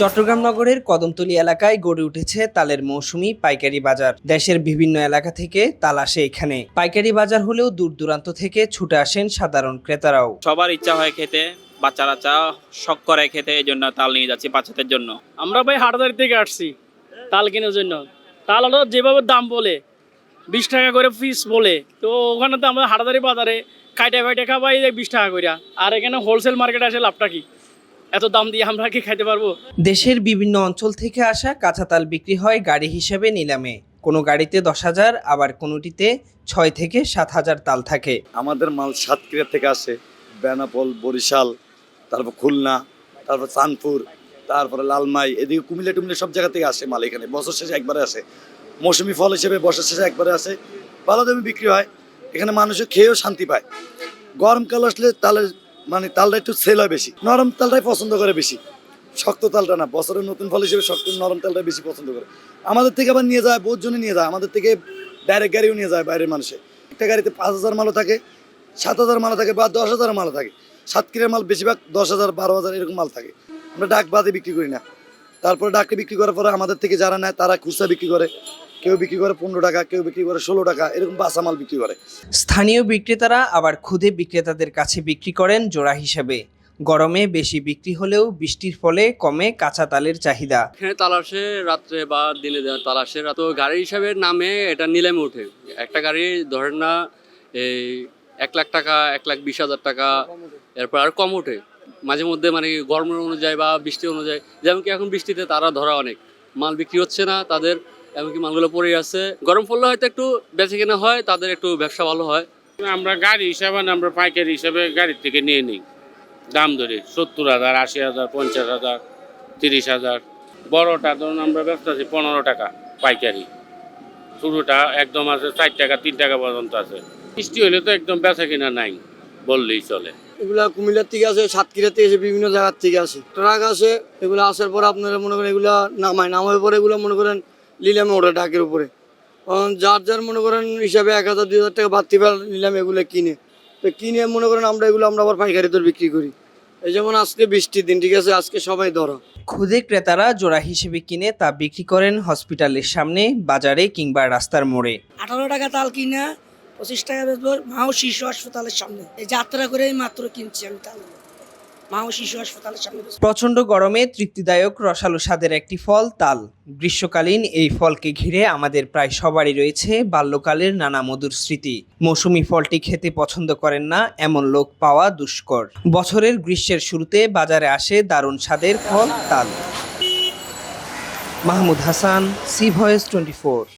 চট্টগ্রাম নগরের কদমতলী এলাকায় গড়ে উঠেছে তালের মৌসুমি পাইকারি বাজার। দেশের বিভিন্ন এলাকা থেকে তাল আসে এখানে। পাইকারি বাজার হলেও দূর দূরান্ত থেকে ছুটে আসেন সাধারণ ক্রেতারাও। সবার ইচ্ছা হয় খেতে বাচ্চারা চা শখ করে খেতে এই জন্য তাল নিয়ে যাচ্ছি বাচ্চাদের জন্য। আমরা ভাই হাটদারি থেকে আসছি তাল কেনার জন্য। তাল হলো যেভাবে দাম বলে বিশ টাকা করে পিস বলে। তো ওখানে তো আমরা হাটদারি বাজারে কাইটা ফাইটা খাবাই বিশ টাকা করে আর এখানে হোলসেল মার্কেট আসে লাভটা কি? এত দাম দিয়ে আমরা কি খাইতে পারব? দেশের বিভিন্ন অঞ্চল থেকে আসা কাঁচা তাল বিক্রি হয় গাড়ি হিসেবে নিলামে। কোনো গাড়িতে দশ হাজার আবার কোনোটিতে ছয় থেকে সাত হাজার তাল থাকে। আমাদের মাল সাতক্ষীরা থেকে আসে। বেনাপোল বরিশাল তারপর খুলনা তারপর চাঁদপুর তারপরে লালমাই এদিকে কুমিল্লা টুমিল্লা সব জায়গা থেকে আসে মাল এখানে। বছর শেষে একবারে আসে। মৌসুমি ফল হিসেবে বছর শেষে একবারে আসে। ভালো দামে বিক্রি হয়। এখানে মানুষও খেয়েও শান্তি পায়। গরমকাল আসলে তালের মানে তালটা একটু সেল হয় বেশি। নরম তালটাই পছন্দ করে বেশি। শক্ত তালটা না, বছরের নতুন ফল হিসেবে শক্ত নরম তালটা বেশি পছন্দ করে। আমাদের থেকে আবার নিয়ে যায়, বহুত জনে নিয়ে যায়। আমাদের থেকে ডাইরেক্ট গাড়িও নিয়ে যায় বাইরের মানুষে। একটা গাড়িতে পাঁচ হাজার মালও থাকে, সাত হাজার মালও থাকে বা দশ হাজার মালও থাকে। সাত সাতক্ষীরার মাল বেশিরভাগ দশ হাজার, বারো হাজার এরকম মাল থাকে। আমরা ডাক বাদে বিক্রি করি না। তারপরে ডাকে বিক্রি করার পরে আমাদের থেকে যারা নেয়, তারা খুচরা বিক্রি করে। কেউ বিক্রি করে পনেরো টাকা কেউ বিক্রি করে ষোলো টাকা এরকম বাসা মাল বিক্রি করে। স্থানীয় বিক্রেতারা আবার খুদে বিক্রেতাদের কাছে বিক্রি করেন জোড়া হিসেবে। গরমে বেশি বিক্রি হলেও বৃষ্টির ফলে কমে কাঁচা তালের চাহিদা। এখানে তালাশে রাত্রে বা দিনে দেওয়া তালাশে তো গাড়ি হিসাবে নামে এটা নিলামে ওঠে। একটা গাড়ি ধরেন না এই এক লাখ টাকা এক লাখ বিশ হাজার টাকা এরপর আর কম ওঠে। মাঝে মধ্যে মানে গরমের অনুযায়ী বা বৃষ্টি অনুযায়ী যেমন কি এখন বৃষ্টিতে তারা ধরা অনেক। মাল বিক্রি হচ্ছে না তাদের এমনকি মালগুলো পড়ে আছে। গরম পড়লে হয়তো একটু বেঁচে কেনা হয় তাদের একটু ব্যবসা ভালো হয়। আমরা গাড়ি হিসাবে না আমরা পাইকারি হিসাবে গাড়ির থেকে নিয়ে নিই। দাম ধরে সত্তর হাজার আশি হাজার পঞ্চাশ হাজার তিরিশ হাজার। বড়টা ধরুন আমরা ব্যস্ত আছি পনেরো টাকা পাইকারি। ছোটোটা একদম আছে চার টাকা তিন টাকা পর্যন্ত আছে। বৃষ্টি হলে তো একদম বেচা কিনা নাই বললেই চলে। এগুলা কুমিল্লার থেকে আসে সাতক্ষীরা থেকে আসে বিভিন্ন জায়গার থেকে আসে। ট্রাক আসে এগুলো আসার পর আপনারা মনে করেন এগুলা নামায় নামার পরে এগুলো মনে করেন নিলামে ওঠে ডাকের উপরে। যার যার মনে করেন হিসাবে এক হাজার দুই হাজার টাকা বাড়তি নিলামে এগুলো কিনে। তো কিনে মনে করেন আমরা এগুলো আমরা আবার পাইকারি দর বিক্রি করি। এই যেমন আজকে বৃষ্টির দিন ঠিক আছে? আজকে সবাই ধরো। খুদে ক্রেতারা জোড়া হিসেবে কিনে তা বিক্রি করেন হসপিটালের সামনে বাজারে কিংবা রাস্তার মোড়ে। আঠারো টাকা তাল কিনা পঁচিশ টাকা বেচবো মাও শিশু হাসপাতালের সামনে। এই যাত্রা করে মাত্র কিনছি আমি সামনে প্রচণ্ড গরমে তৃপ্তিদায়ক রসালো স্বাদের একটি ফল, তাল। গ্রীষ্মকালীন এই ফলকে ঘিরে আমাদের প্রায় সবারই রয়েছে বাল্যকালের নানা মধুর স্মৃতি। মৌসুমি ফলটি খেতে পছন্দ করেন না, এমন লোক পাওয়া দুষ্কর। বছরের গ্রীষ্মের শুরুতে বাজারে আসে দারুণ স্বাদের ফল, তাল। Mahmud Hasan, C voice twenty